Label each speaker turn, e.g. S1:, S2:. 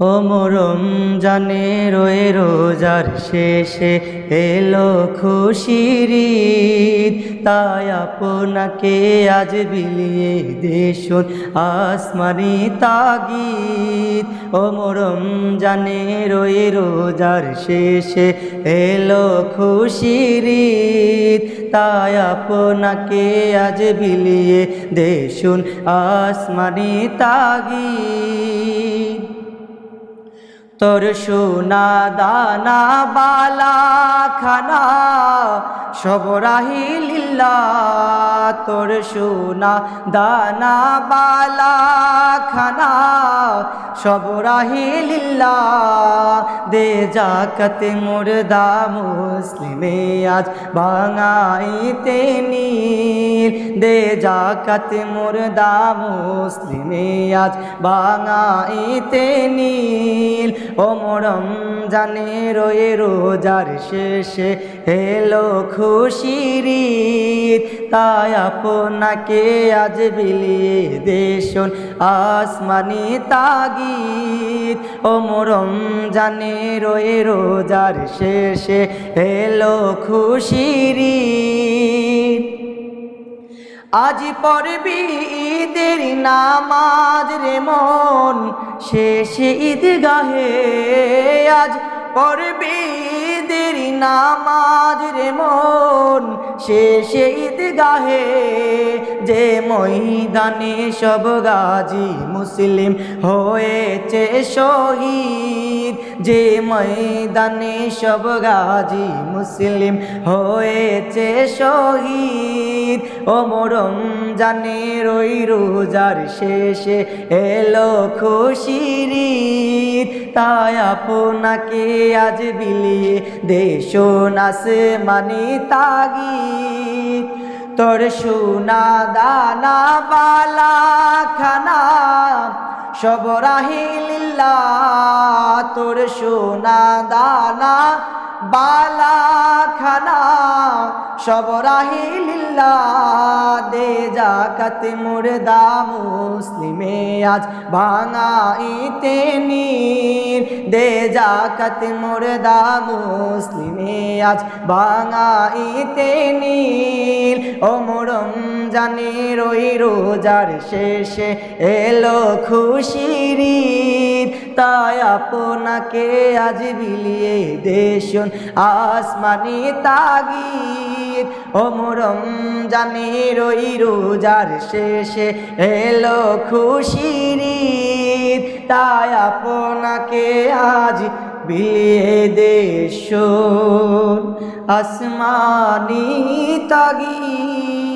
S1: ও মরম জানে রয়ে রোজার শেষে এলো খুশির তাই আপনাকে আজ বিলিয়ে দেশুন আসমানি তাগিদ। ও মরম জানে রয়ে রোজার শেষে এলো খুশির তাই আপনাকে আজ বিলিয়ে দেশুন আসমানি তাগিদ। তোর সোনা দানা বালা খানা সব রাহিলিল্লা তোর সোনা দানা বালা খানা সব রাহিলিল্লা দে জাকতে মুর্দা মুসলিমে আজ বাঙাইতে নীল। দে জাকাতে মুর্দা মুসলিমে আজ বাঙাইতে নীল। ও মরম জানে রয়ে রোজার শেষে এলো খুশির তাই আপনাকে আজ বিলিয়ে দেশন আসমানি তাগিদ ও মরম জানে রয়ে রোজার শেষে এলো খুশির। আজ পড়বি ঈদের নামাজ রে মন শেষ ঈদগাহে আজ পড়বি ঈদের নামাজ রে মন। শেষে ঈদ গাহে যে ময়দানে সব গাজী মুসলিম হয়েছে শহীদ, যে ময়দানে সব গাজী মুসলিম হয়েছে শহীদ। ও মরম জানে রই রোজার শেষে এলো খুশির তাই আপনাকে আজ বিলিয়ে দেশন আসমানি তাগিদ। তোর সোনা দানা বালা খানা সব রাহিলিল্লা তোর সোনা দানা বালা খানা সব রাহিলিল্লা দে জাকাত মুর্দা মুসলিমে আজ ভাঙাইতে নীর। দে জাকাত মুর্দা মুসলিমে, আজ ভাঙাইতে নীল। ও মরম জানে রই রোজার শেষে এলো খুশির তাই আপনাকে আজ বিলিয়ে দেশুন আসমানি তাগিদ। ও মরম জানে রই রোজার শেষে এলো খুশির তাই আপনাকে আজ বিয়ে দেশ। আসমানি তাগিদ।